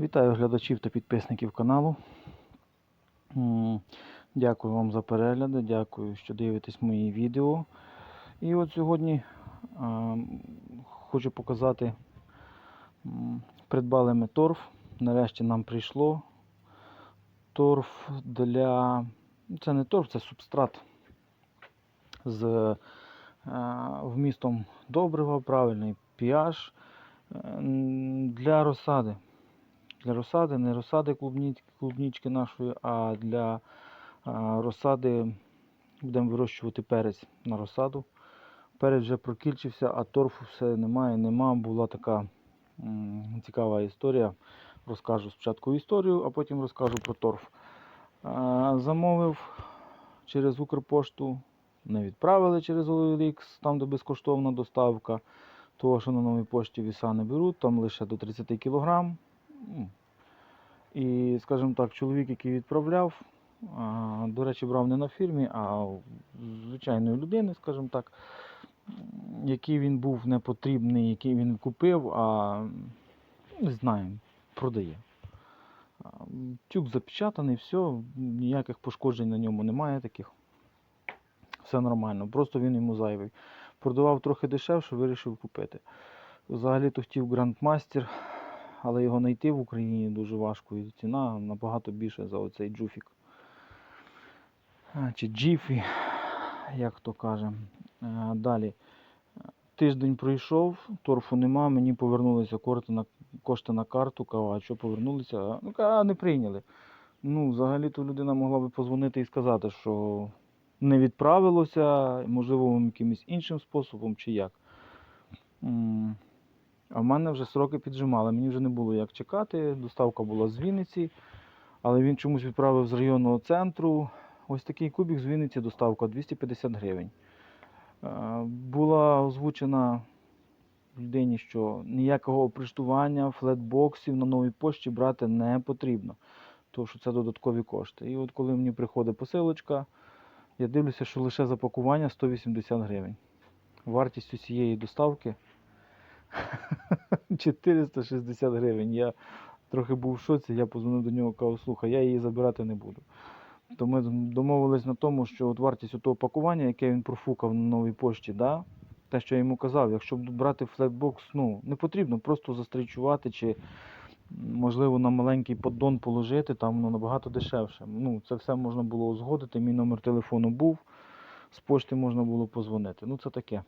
Вітаю глядачів та підписників каналу. Дякую вам за перегляди, дякую, що дивитесь мої відео. І от сьогодні хочу показати, придбали ми торф. Нарешті нам прийшло торф для. Це не торф, це субстрат з е, вмістом добрива, правильний pH е, для розсади для розсади, не розсади клубні- клубнічки нашої, а для розсади будемо вирощувати перець на розсаду. Перець вже прокільчився, а торфу все немає, нема. Була така цікава історія. Розкажу спочатку історію, а потім розкажу про торф. Замовив через Укрпошту, не відправили через OLX, там де безкоштовна доставка. Того, що на новій пошті віса не беруть, там лише до 30 кг. І, скажімо так, чоловік, який відправляв, до речі, брав не на фірмі, а звичайної людини, скажімо так, який він був не потрібний, який він купив, а не знаю, продає. Тюк запечатаний, все, ніяких пошкоджень на ньому немає таких. Все нормально, просто він йому зайвий. Продавав трохи дешевше, вирішив купити. Взагалі-то хотів Grandmaster, але його знайти в Україні дуже важко і ціна набагато більше за оцей джуфік. Чи джіфі, як то каже. Е, Далі. Тиждень пройшов, торфу нема, мені повернулися кошти на, кошти на карту. Кажу, а що повернулися? Ну, а не прийняли. Ну, взагалі-то людина могла би позвонити і сказати, що не відправилося, можливо, якимось іншим способом чи як. А в мене вже сроки піджимали, мені вже не було як чекати. Доставка була з Вінниці, але він чомусь відправив з районного центру. Ось такий кубик з Вінниці доставка 250 гривень. Е, Була озвучена людині, що ніякого оприштування, флетбоксів на новій пошті брати не потрібно, тому що це додаткові кошти. І от коли мені приходить посилочка, я дивлюся, що лише запакування 180 гривень. Вартість цієї доставки 460 гривень. Я трохи був в шоці, я позвонив до нього кажу, слухай, я її забирати не буду. То ми домовились на тому, що от вартість того пакування, яке він профукав на новій пошті, да, те, що я йому казав, якщо брати флетбокс, ну, не потрібно просто застрічувати чи, можливо, на маленький поддон положити, там воно набагато дешевше. Ну, це все можна було узгодити, мій номер телефону був, з пошти можна було позвонити. Ну, це таке,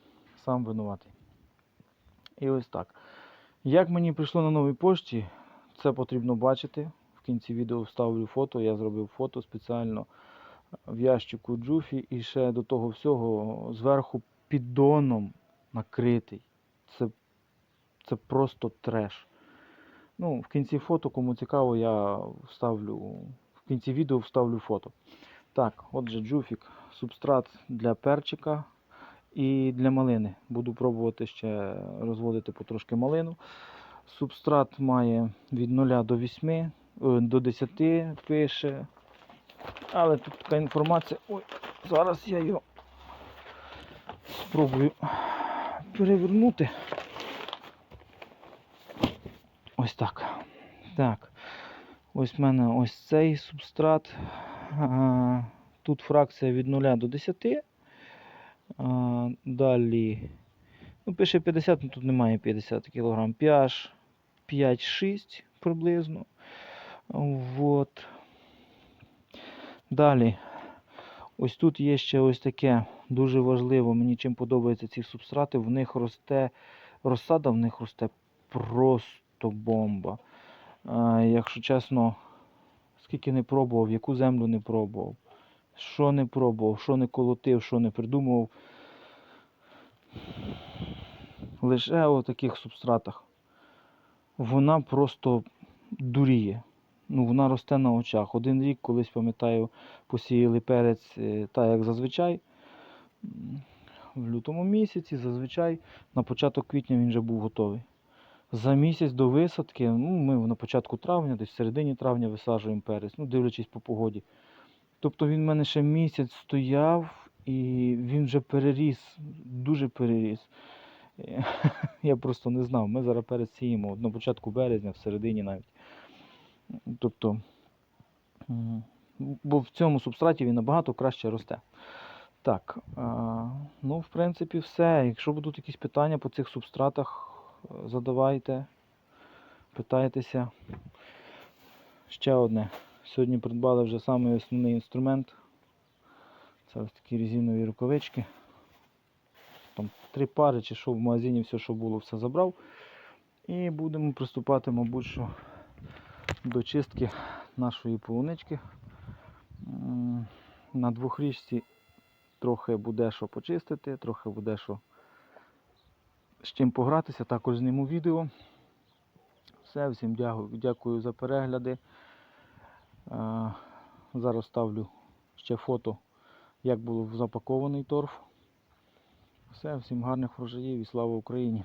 сам винуватий. І ось так. Як мені прийшло на новій пошті, це потрібно бачити. В кінці відео вставлю фото. Я зробив фото спеціально в ящику джуфі і ще до того всього зверху піддоном накритий. Це, це просто треш. Ну, в кінці фото, кому цікаво, я вставлю в кінці відео вставлю фото. Так, отже, джуфік, субстрат для перчика і для малини. Буду пробувати ще розводити потрошки малину. Субстрат має від 0 до 8, е, до 10 пише. Але тут така інформація. Ой, зараз я його спробую перевернути. Ось так. Так. Ось в мене ось цей субстрат. Тут фракція від 0 до 10. Далі. Ну, пише 50, але тут немає 50 кг. pH 5-6 приблизно. Вот. Далі. Ось тут є ще ось таке дуже важливо. Мені чим подобаються ці субстрати. В них росте розсада, в них росте просто бомба. Якщо чесно, скільки не пробував, яку землю не пробував, що не пробував, що не колотив, що не придумував. Лише у таких субстратах вона просто дуріє. Ну, вона росте на очах. Один рік, колись пам'ятаю, посіяли перець е, так, як зазвичай. В лютому місяці, зазвичай, на початок квітня він вже був готовий. За місяць до висадки, ну, ми на початку травня, десь в середині травня висаджуємо перець, ну, дивлячись по погоді. Тобто він в мене ще місяць стояв і він вже переріс, дуже переріс. Я просто не знав. Ми зараз перець сіємо от на початку березня, в середині навіть. Тобто, бо в цьому субстраті він набагато краще росте. Так, ну, в принципі, все. Якщо будуть якісь питання по цих субстратах, задавайте, питайтеся. Ще одне. Сьогодні придбали вже самий основний інструмент. Це ось такі резинові рукавички. Там три пари чи що в магазині, все, що було, все забрав. І будемо приступати, мабуть, що до чистки нашої полунички. На двохрічці трохи буде що почистити, трохи буде що з чим погратися. Також зніму відео. Все, всім дякую, дякую за перегляди. Е, Зараз ставлю ще фото, як був запакований торф. Все, всім гарних врожаїв і слава Україні!